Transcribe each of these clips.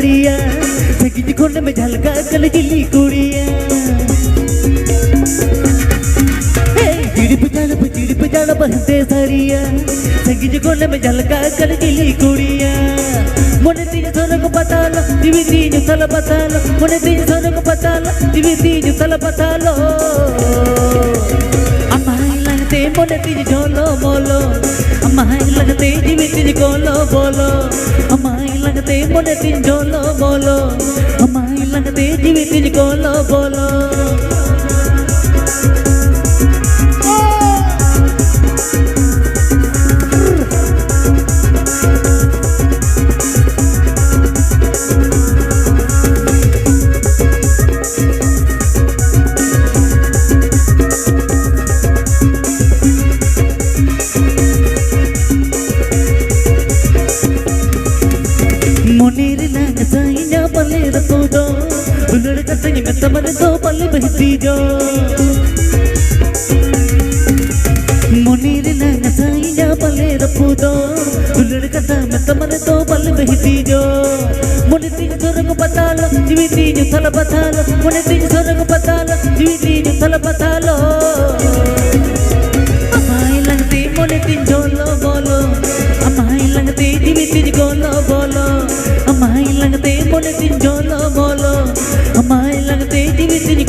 कुड़िया सगिज골મે ઝલકાકલজিলি કુड़िया હે જીડપ કલબ જીડપ જળ બહતે સરીયા सगिज골મે ઝલકાકલજিলি કુड़िया મને તી જોલોક પતાલો જીવેતી જો કલ પતાલો મને તી જોલોક પતાલો જીવેતી જો કલ પતાલો આ માય લેતે મને તી જોલો બોલો लगते तिन ढोलो बोलो माई लगते जीवी तिन गोलो बोलो कदमन दो पल बहती जा मुनीर ना साई जा पले रपूदो दुलड़ कदा मतमन तो पल बहती जो मुनि तीज सुरग पतालो जीवी तीज थल पतालो मुनि तीज सुरग पतालो जीवी तीज थल पतालो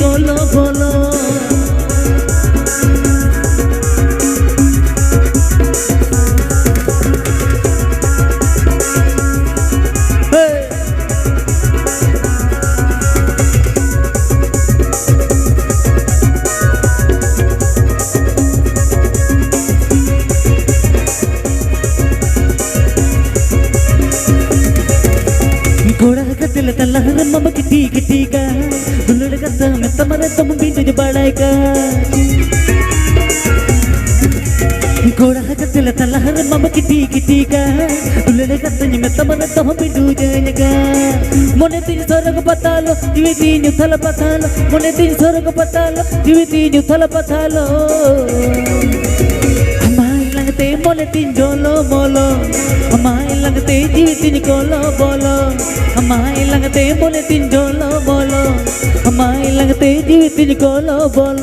গল বল घोड़ा का दिल तल्ला मम की ठीक ठीक ಕಸಮ ತಮರ ತಮ ಬಿಂದು ಬಾಳಾಯ್ಕ घोड़ा कसल तलहर मम किटी किटी का दुलने का संज में तमन तम भी डू जाएगा मोने तीन स्वर्ग पता लो जीवे तीन थल पता लो मोने तीन स्वर्ग पता लो जीवे तीन थल पता लो তিন গোলো বল আমায় লাগতে বলে তিন গোলো বল আমায় লাগতে জিবে তিন গোলো বল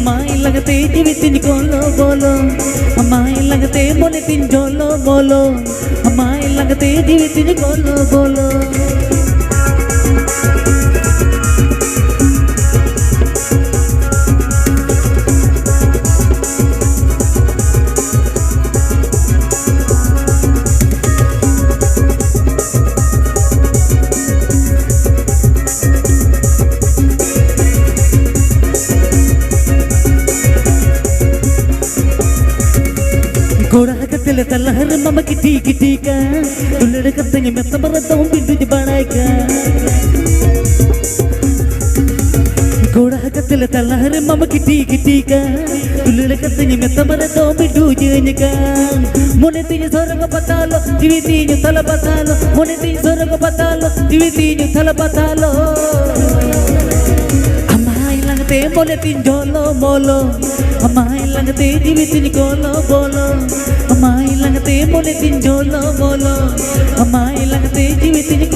আমায় লাগতে দিবে তিন গলো বলো আমায় লাগতে মনে তিন ঢোলো বলো আমায় লাগতে দিবে তিন গলো বলো कल तलहर मम की ठीक ठीक दुल्हड़ का संग मैं सब रहता हूँ बिंदु जबाड़ाएगा गोड़ाकल तलहर मम की ठीक ठीक दुल्हड़ का संग मैं सब रहता हूँ बिंदु जेनिका मोने तीन स्वर्ग पतालो जीवी तीन थल पतालो मोने तीन स्वर्ग पतालो जीवी तीन थल पतालो बोले तीन झोलो बोलो हमारे लगते जीवी तीन कोलो बोलो আমায় লাগতে মনে দিন জল বলো আমায় লাগতে জীবিত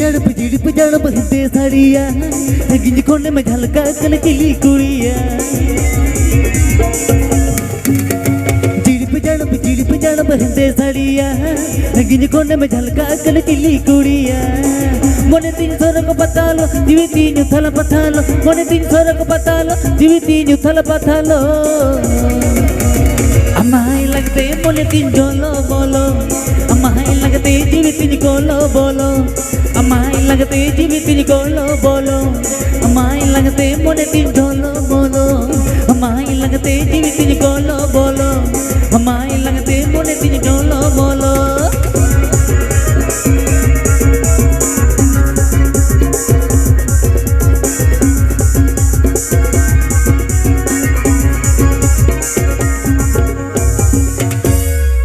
डड़प जिड़प जड़प हिते साड़िया गिंज कोने में झलका कल किली कुड़िया जिड़प जड़प जिड़प जड़प हिते साड़िया गिंज कोने में झलका कल किली कुड़िया मोने तीन सौ पता लो जीवी तीन थल लो मोने तीन सौ पता लो जीवी तीन थल लो अमाई लगते मोने तीन जोलो बोलो अमाई लगते जीवी तीन कोलो बोलो আমায় লাগতে জীবিত গলো বলো আমায় লাগতে মনে তিন ঢলো